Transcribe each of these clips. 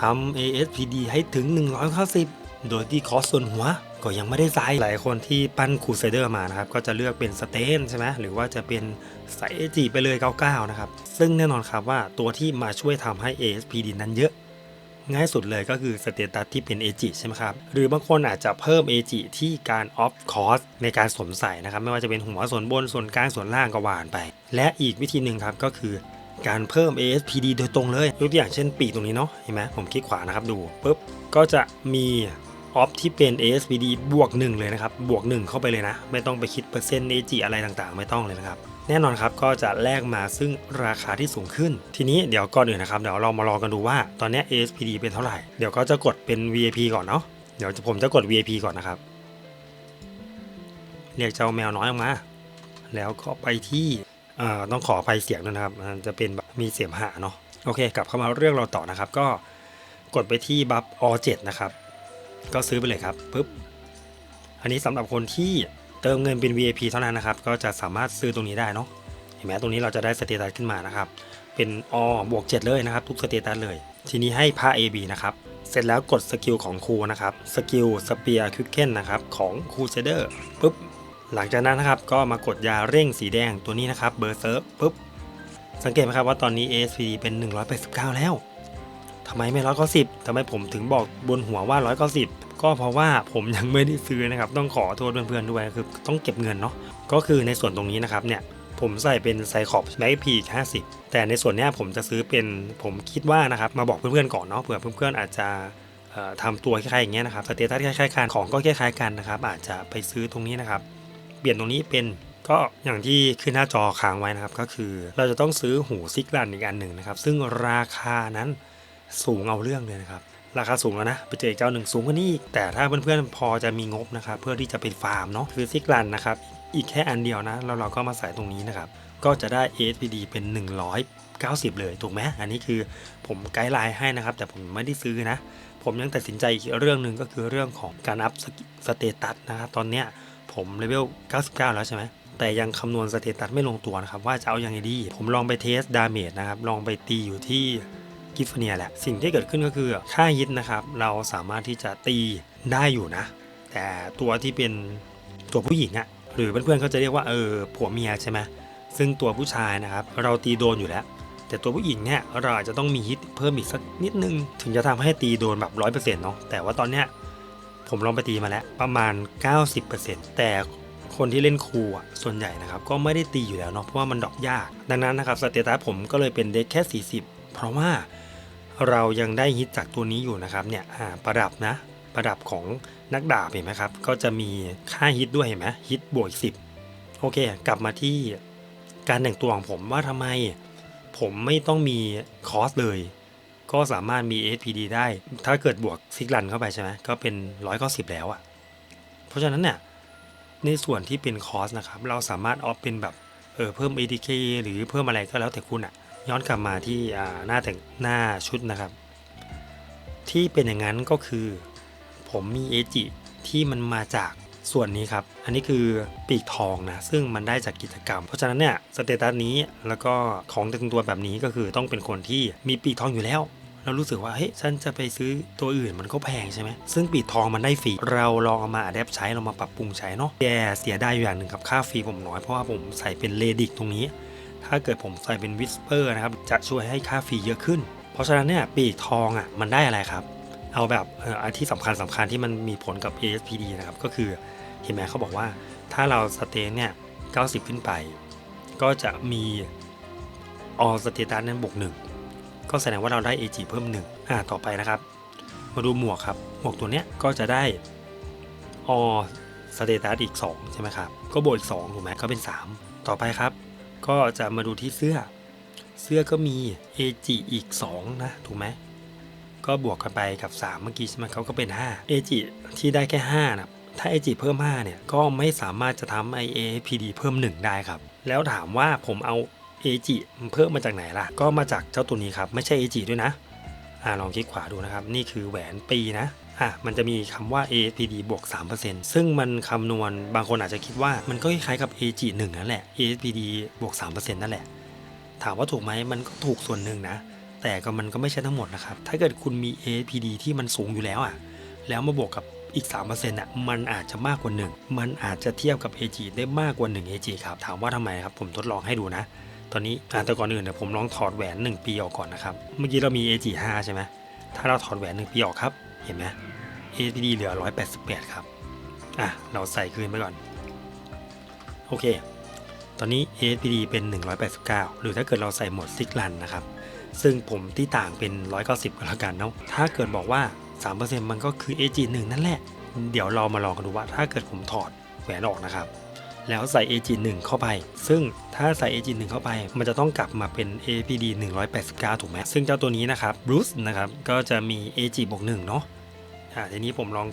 ทำ ASPD ให้ถึง 190 โดยที่คอสส่วนหัวก็ยังไม่ได้ใส่หลายคนที่ปั้นคูเซเดอร์มานะครับ ก็จะเลือกเป็นสเตนใช่ไหมหรือว่าจะเป็นใส่ AG ไปเลย 99 นะครับ ซึ่งแน่นอนครับว่าตัวที่มาช่วยทำให้ ASPD นั้นเยอะ ง่ายสุดเลยก็คือสเตตัสที่เป็น AG ใช่ไหมครับ หรือบางคนอาจจะเพิ่ม AG ที่การ off cost ในการสวมใส่นะครับ ไม่ว่าจะเป็นหัวส่วนบนส่วนกลางส่วนล่างก็หวานไป และอีกวิธีหนึ่งครับก็คือ การเพิ่ม ASPD โดยตรงเลยยกตัวอย่างเช่นปีตรงนี้เนาะเห็นไหมผมคลิกขวานะครับดูปุ๊บก็จะมีออฟที่เป็น ASPD บวก 1 เลยนะครับ บวก 1 เข้าไปเลยนะ ไม่ต้องไปคิดเปอร์เซ็นต์ AG อะไรต่างๆ ไม่ต้องเลยนะครับ แน่นอนครับก็จะแลกมาซึ่งราคาที่สูงขึ้น ทีนี้เดี๋ยวก่อนอื่นนะครับ เดี๋ยวเรามาลองกันดูว่าตอนนี้ ASPD เป็นเท่าไหร่ เดี๋ยวก็จะกดเป็น VIP ก่อนเนาะ เดี๋ยวผมจะกด VIP ก่อนนะครับ เรียกเจ้าแมวน้อยออกมา แล้วก็ไปที่ ต้องขอไปเสียงด้วยนะครับจะเป็นแบบมีเสียงหาเนาะโอเค กลับเข้ามาเรื่องเราต่อนะครับ ก็กดไปที่บัฟอ7นะครับ ก็ซื้อไปเลยครับปุ๊บอันนี้สำหรับคนที่เติมเงินเป็น VIP เท่านั้นนะครับ ก็จะสามารถซื้อตรงนี้ได้เนาะเห็นไหมตรงนี้เราจะได้สเตตัสขึ้นมานะครับ เป็นอบวก 7 เลยนะครับ ทุกสเตตัสเลย ทีนี้ให้พา AB นะครับ เสร็จแล้วกดสกิลของครูนะครับ สกิลสเปียร์คิกเก้นนะครับ ของครูเซเดอร์ปุ๊บ หลังจากนั้นนะครับก็มากดยาเร่งสีแดงตัวนี้นะครับเบอร์เซิร์ฟปุ๊บสังเกตไหมครับว่าตอนนี้ ASPD เป็น 189 แล้วทำไมไม่ร้อยเก้าสิบทำไมผมถึงบอกบนหัวว่าร้อยเก้าสิบก็เพราะว่าผมยังไม่ได้ซื้อนะครับ ต้องขอโทษเพื่อนๆด้วยคือต้องเก็บเงินเนาะก็คือในส่วนตรงนี้นะครับเนี่ยผมใส่เป็นไซคอบแม็กพีห้าสิบแต่ในส่วนนี้ผมจะซื้อเป็นผมคิดว่านะครับมาบอกเพื่อนๆก่อนเนาะเผื่อเพื่อนๆอาจจะเอ่อทำตัวคล้ายๆอย่างเงี้ยนะครับสเตตัสคล้ายๆกันของก็คล้ายๆกันนะครับอาจจะไปซื้อตรงนี้นะครับ เปลี่ยนตรงนี้เป็นก็อย่างที่ขึ้นหน้าจอค้างไว้นะครับ ก็คือเราจะต้องซื้อหูซิกลันอีกอันหนึ่งนะครับ ซึ่งราคานั้นสูงเอาเรื่องเลยนะครับ ราคาสูงแล้วนะไปเจออีกเจ้าหนึ่งสูงกว่านี้อีกแต่ถ้าเพื่อนๆพอจะมีงบนะครับ เพื่อที่จะเป็นฟาร์มเนาะคือซิกลันนะครับอีกแค่อันเดียวนะแล้วเราก็มาใส่ตรงนี้นะครับ ก็จะได้ ASPD เป็น 190 เลยถูกไหมอันนี้คือผมไกด์ไลน์ให้นะครับ แต่ผมไม่ได้ซื้อนะ ผมยังตัดสินใจอีกเรื่องหนึ่งก็คือเรื่องของการอัพสเตตัสนะครับ ตอนเนี้ย ผมเลเวล 99 แล้วใช่ไหมแต่ยังคำนวณสเตตัสไม่ลงตัวนะครับ ว่าจะเอายังไงดี ผมลองไปเทสดาเมจนะครับ ลองไปตีอยู่ที่กิฟเนียแหละ สิ่งที่เกิดขึ้นก็คือค่าฮิตนะครับ เราสามารถที่จะตีได้อยู่นะ แต่ตัวที่เป็นตัวผู้หญิงอะหรือเพื่อนๆเขาจะเรียกว่าเออผัวเมียใช่ไหมซึ่งตัวผู้ชายนะครับ เราตีโดนอยู่แล้ว แต่ตัวผู้หญิงเนี่ยเราอาจจะต้องมีฮิตเพิ่มอีกสักนิดนึง ถึงจะทำให้ตีโดนแบบร้อยเปอร์เซ็นต์เนาะแต่ว่าตอนเนี้ย ผมลองไปตีมาแล้วประมาณ 90%แต่คนที่เล่นครูอะส่วนใหญ่นะครับก็ไม่ได้ตีอยู่แล้วเนาะเพราะว่ามันดอปยาก ดังนั้นนะครับสเตตัสผมก็เลยเป็นเด็กแค่ 40 เพราะว่าเรายังได้ฮิตจากตัวนี้อยู่นะครับเนี่ยอ่าประดับนะประดับของนักดาบเห็นไหมครับ ก็จะมีค่าฮิตด้วยเห็นไหมฮิตบวกสิบโอเค กลับมาที่การแต่งตัวของผมว่าทำไม ผมไม่ต้องมีคอสเลย ก็สามารถมี SPD ได้ ถ้าเกิดบวกซิกลันเข้าไปใช่ไหมก็เป็น 190 แล้วอะ่ะ เพราะฉะนั้นเนี่ยในส่วนที่เป็นคอสนะครับ เราสามารถออฟเป็นแบบเออเพิ่ม ADK หรือเพิ่มอะไรก็แล้วแต่คุณอะ่ะ ย้อนกลับมาที่อ่าหน้าแต่งหน้าชุดนะครับ ที่เป็นอย่างนั้นก็คือ ผมมีเอจิที่มันมาจากส่วนนี้ครับ อันนี้คือปีกทองนะ ซึ่งมันได้จากกิจกรรม เพราะฉะนั้นเนี่ยสเตตัสนี้แล้วก็ของแต่งตัวแบบนี้ก็คือต้องเป็นคนที่มีปีกทองอยู่แล้ว เรารู้สึกว่าเฮ้ยฉันจะไปซื้อตัวอื่นมันก็แพงใช่ไหมซึ่งปีทองมันได้ฟรีเราลองเอามาอัดแอปใช้เรามาปรับปรุงใช้เนาะแต่เสียได้อยู่อย่างหนึ่งครับค่าฟรีผมน้อยเพราะว่าผมใส่เป็นเลดิกตรงนี้ ถ้าเกิดผมใส่เป็นวิสเปอร์นะครับจะช่วยให้ค่าฟรีเยอะขึ้น เพราะฉะนั้นเนี่ยปีทองอะมันได้อะไรครับ เอาแบบอันที่สำคัญสำคัญที่มันมีผลกับ ASPD นะครับก็คือเห็นไหมเขาบอกว่าถ้าเราสเตนเนี่ย90 ขึ้นไป ก็จะมีออสเตตัสนั้นบวกหนึ่ง ก็แสดงว่าเราได้ AG เพิ่มหนึ่งอ่าต่อไปนะครับ มาดูหมวกครับ หมวกตัวเนี้ยก็จะได้ออสเตตัสอีก 2 ใช่ไหมครับ ก็บวกอีก2ถูกไหมก็เป็น 3 ต่อไปครับ ก็จะมาดูที่เสื้อ เสื้อก็มี AG อีก 2 นะ ถูกไหมก็บวกกันไปกับ 3 เมื่อกี้ใช่ไหมเขาก็เป็น 5 AG ที่ได้แค่5นะถ้า AG เพิ่ม 5 เนี่ย ก็ไม่สามารถจะทำ IAPD เพิ่ม 1 ได้ครับ แล้วถามว่าผมเอา AG เพิ่มมาจากไหนล่ะ ก็มาจากเจ้าตัวนี้ครับ ไม่ใช่ AG ด้วยนะอ่าลองคลิกขวาดูนะครับ นี่คือแหวนปีนะอะมันจะมีคำว่า APD บวก 3%ซึ่งมันคำนวณบางคนอาจจะคิดว่ามันก็คล้ายๆกับ AG 1 นั่นแหละ APD บวก 3%นั่นแหละ ถามว่าถูกไหมมันก็ถูกส่วนหนึ่งนะ แต่ก็มันก็ไม่ใช่ทั้งหมดนะครับ ถ้าเกิดคุณมี APD ที่มันสูงอยู่แล้วอะ แล้วมาบวกกับอีก 3%อะ มันอาจจะมากกว่า 1 มันอาจจะเทียบกับ AG ได้มากกว่า 1 AG ครับ ถามว่าทำไมครับ ผมทดลองให้ดูนะ ตอนนี้อะแต่ก่อนอื่นเดี๋ยวผมลองถอดแหวน 1 ปีออกก่อนนะครับ เมื่อกี้เรามี AG 5 ใช่ไหมถ้าเราถอดแหวน 1 ปีออกครับ เห็นไหม APD เหลือ 188 ครับ อะ เราใส่คืนไปก่อน โอเค ตอนนี้ APD เป็น 189 หรือถ้าเกิดเราใส่หมดซิกลันนะครับ ซึ่งผมที่ต่างเป็น 190ก็แล้วกันเนาะ ถ้าเกิดบอกว่า 3%มันก็คือ AG 1 นั่นแหละ เดี๋ยวเรามาลองกันดูว่า ถ้าเกิดผมถอดแหวนออกนะครับ แล้วใส่ AG 1 เข้าไป ซึ่งถ้าใส่ AG 1 เข้าไป มันจะต้องกลับมาเป็น APD 189 ถูกไหมซึ่งเจ้าตัวนี้นะครับ Bruce นะครับ ก็จะมี AG บวก1เนาะอ่าทีนี้ผมลอง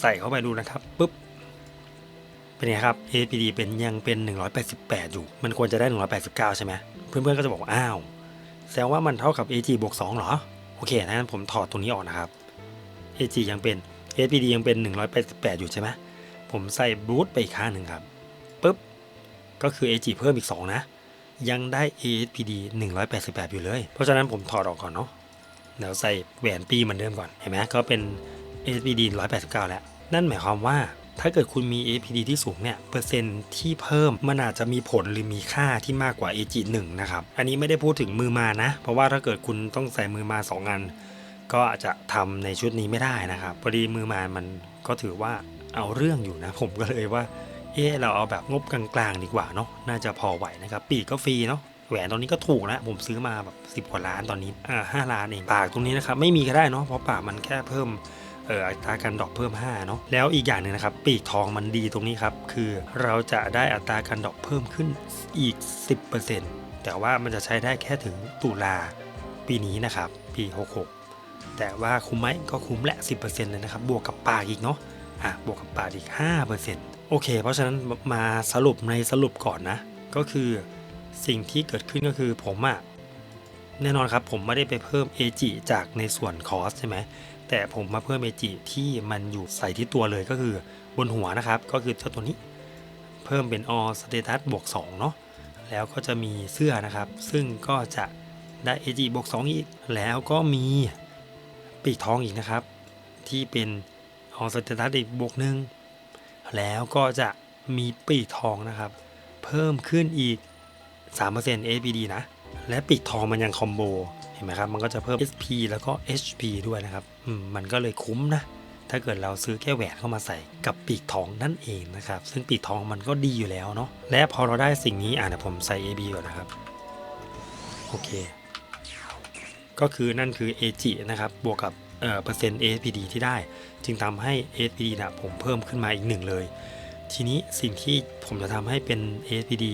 ใส่เข้าไปดูนะครับปุ๊บเป็นไงครับ APD เป็นยังเป็น 188 อยู่ มันควรจะได้ 189 ใช่ไหมเพื่อนๆก็จะบอกอ้าว แสดงว่ามันเท่ากับ AG บวก2เหรอ โอเคงั้นผมถอดตรงนี้ออกนะครับ AG ยังเป็น APD ยังเป็น 188 อยู่ใช่ไหมผมใส่บรูทไปอีกข้างหนึ่งครับ ปุ๊บ ก็คือ AG เพิ่มอีก 2 นะ ยังได้ APD 188 อยู่เลย เพราะฉะนั้นผมถอดออกก่อนเนาะเดี๋ยวใส่แหวนปีเหมือนเดิมก่อนเห็นไหมก็เป็น APD 189 แล้ว นั่นหมายความว่าถ้าเกิดคุณมี APD ที่สูงเนี่ย เปอร์เซ็นต์ที่เพิ่มมันอาจจะมีผลหรือมีค่าที่มากกว่า AG 1นะครับ อันนี้ไม่ได้พูดถึงมือมานะ เพราะว่าถ้าเกิดคุณต้องใส่มือมา 2 อัน ก็อาจจะทำในชุดนี้ไม่ได้นะครับ พอดีมือมามันก็ถือว่าเอาเรื่องอยู่นะ ผมก็เลยว่า เออเราเอาแบบงบกลางๆดีกว่าเนาะน่าจะพอไหวนะครับปีกก็ฟรีเนาะแหวนตอนนี้ก็ถูกแล้วผมซื้อมาแบบ 10 กว่าล้านตอนนี้อ่าห้าล้านเองปากตรงนี้นะครับไม่มีก็ได้เนาะเพราะปากมันแค่เพิ่มเอ่ออัตราการดอปเพิ่ม5เนาะแล้วอีกอย่างหนึ่งนะครับปีกทองมันดีตรงนี้ครับคือเราจะได้อัตราการดอปเพิ่มขึ้นอีก 10%แต่ว่ามันจะใช้ได้แค่ถึงตุลาปีนี้นะครับปี66 แต่ว่าคุ้มไหมก็คุ้มแหละ 10%เลยนะครับบวกกับปากอีกเนาะอะบวกกับปากอีก 5% โอเค เพราะฉะนั้นมาสรุปในสรุปก่อนนะ ก็คือสิ่งที่เกิดขึ้นก็คือผมอะแน่นอนครับผมไม่ได้ไปเพิ่ม AG จากในส่วนคอสใช่ไหมแต่ผมมาเพิ่ม AG ที่มันอยู่ใส่ที่ตัวเลยก็คือบนหัวนะครับ ก็คือเจ้าตัวนี้เพิ่มเป็น all status บวก2เนาะแล้วก็จะมีเสื้อนะครับ ซึ่งก็จะได้ AG บวก2อีก แล้วก็มีปีกทองอีกนะครับ ที่เป็น all status อีกบวกหนึ่ง แล้วก็จะมีปีกทองนะครับ เพิ่มขึ้นอีก3% APD นะ และปีกทองมันยังคอมโบเห็นไหมครับ มันก็จะเพิ่ม SP แล้วก็ HP ด้วยนะครับมมันก็เลยคุ้มนะ ถ้าเกิดเราซื้อแค่แหวนเข้ามาใส่กับปีกทองนั่นเองนะครับ ซึ่งปีกทองมันก็ดีอยู่แล้วเนาะ และพอเราได้สิ่งนี้ อะเดี๋ยวผมใส่ AB ก่อนนะครับ โอเค ก็คือนั่นคือ AG นะครับ บวกกับ เออเปอร์เซ็นต์ APD ที่ได้ จึงทำให้ APD นะผมเพิ่มขึ้นมาอีกหนึ่งเลย ทีนี้สิ่งที่ผมจะทำให้เป็น APD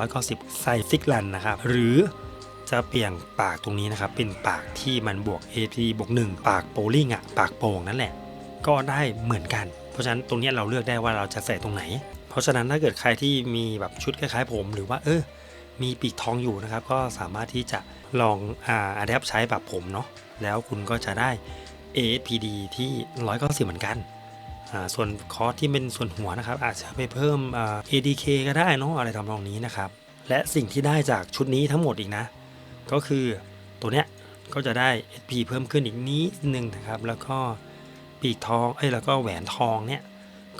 190ใสซิกลันนะครับ หรือจะเปลี่ยนปากตรงนี้นะครับ เป็นปากที่มันบวก APD บวก1ปากโปลิงอะปากโป่งนั่นแหละ ก็ได้เหมือนกัน เพราะฉะนั้นตรงนี้เราเลือกได้ว่าเราจะใส่ตรงไหน เพราะฉะนั้นถ้าเกิดใครที่มีแบบชุดคล้ายๆ ผมหรือว่าเออมีปีกทองอยู่นะครับ ก็สามารถที่จะลองอ่าอัดแอปใช้แบบผมเนาะแล้วคุณก็จะได้ APD ที่190เก้าสิบเหมือนกัน ส่วนคอร์สที่เป็นส่วนหัวนะครับ อาจจะไปเพิ่มอ่า ADK ก็ได้เนาะอะไรทำนองนี้นะครับ และสิ่งที่ได้จากชุดนี้ทั้งหมดอีกนะ ก็คือตัวเนี้ยก็จะได้ SP เพิ่มขึ้นอีกนิดนึงนะครับ แล้วก็ปีกทองเอ้ยแล้วก็แหวนทองเนี่ย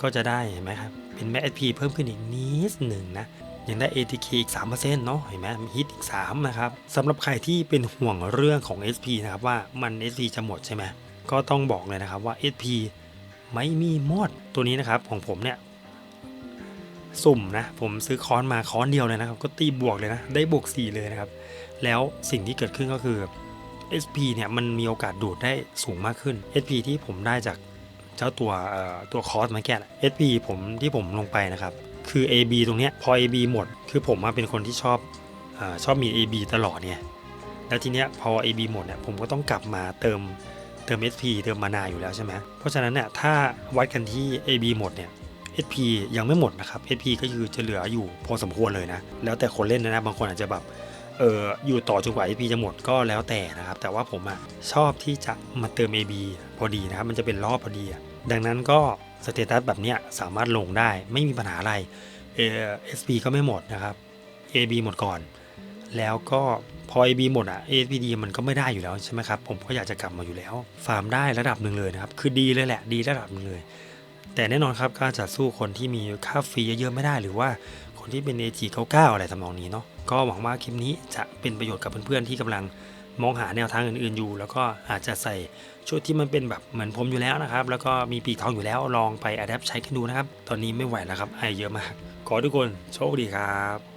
ก็จะได้เห็นไหมครับเป็นแม็ SP เพิ่มขึ้นอีกนิดหนึ่งนะยังได้ ATK อีก3%เนาะเห็นไหมมีฮิตอีก3นะครับสำหรับใครที่เป็นห่วงเรื่องของ SP นะครับว่ามัน SP จะหมดใช่ไหม ก็ต้องบอกเลยนะครับว่า SP ไม่มีหมดตัวนี้นะครับของผมเนี่ยสุ่มนะผมซื้อค้อนมาค้อนเดียวเลยนะครับ ก็ตีบวกเลยนะ ได้บวก 4 เลยนะครับ แล้วสิ่งที่เกิดขึ้นก็คือ SP เนี่ยมันมีโอกาสดูดได้สูงมากขึ้น SP ที่ผมได้จากเจ้าตัวตัวคอร์สมาแก้ SP ผมที่ผมลงไปนะครับ คือ AB ตรงเนี้ยพอ AB หมด คือผมมาเป็นคนที่ชอบอชอบมี AB ตลอดเนี่ยแล้วทีเนี้ยพอ AB หมดเนี่ยผมก็ต้องกลับมาเติม เติม SP เติมมานาอยู่แล้วใช่ไหมเพราะฉะนั้นเนี่ยถ้าวัดกันที่ AB หมดเนี่ย SP ยังไม่หมดนะครับ SP ก็คือจะเหลืออยู่พอสมควรเลยนะ แล้วแต่คนเล่นนะนะบางคนอาจจะแบบเอออยู่ต่อจนกว่า SP จะหมดก็แล้วแต่นะครับ แต่ว่าผมอะชอบที่จะมาเติม AB พอดีนะครับ มันจะเป็นรอบพอดี ดังนั้นก็สเตตัสแบบเนี้ยสามารถลงได้ไม่มีปัญหาอะไรเอ SP ก็ไม่หมดนะครับ AB หมดก่อน แล้วก็ พอ AB หมดอะ ASPD มันก็ไม่ได้อยู่แล้วใช่ไหมครับ ผมก็อยากจะกลับมาอยู่แล้ว ฟาร์มได้ระดับหนึ่งเลยนะครับ คือดีเลยแหละ ดีระดับหนึ่งเลย แต่แน่นอนครับก็จะสู้คนที่มีค่าฟรีเยอะๆไม่ได้หรือว่าคนที่เป็น AG 99 อะไรทำนองนี้เนาะ ก็หวังว่าคลิปนี้จะเป็นประโยชน์กับเพื่อนๆที่กำลังมองหาแนวทางอื่นๆอยู่ แล้วก็อาจจะใส่ชุดที่มันเป็นแบบเหมือนผมอยู่แล้วนะครับ แล้วก็มีปีกทองอยู่แล้วลองไปอัดแอปใช้กันดูนะครับ ตอนนี้ไม่ไหวแล้วครับไอเยอะมาก ขอทุกคนโชคดีครับ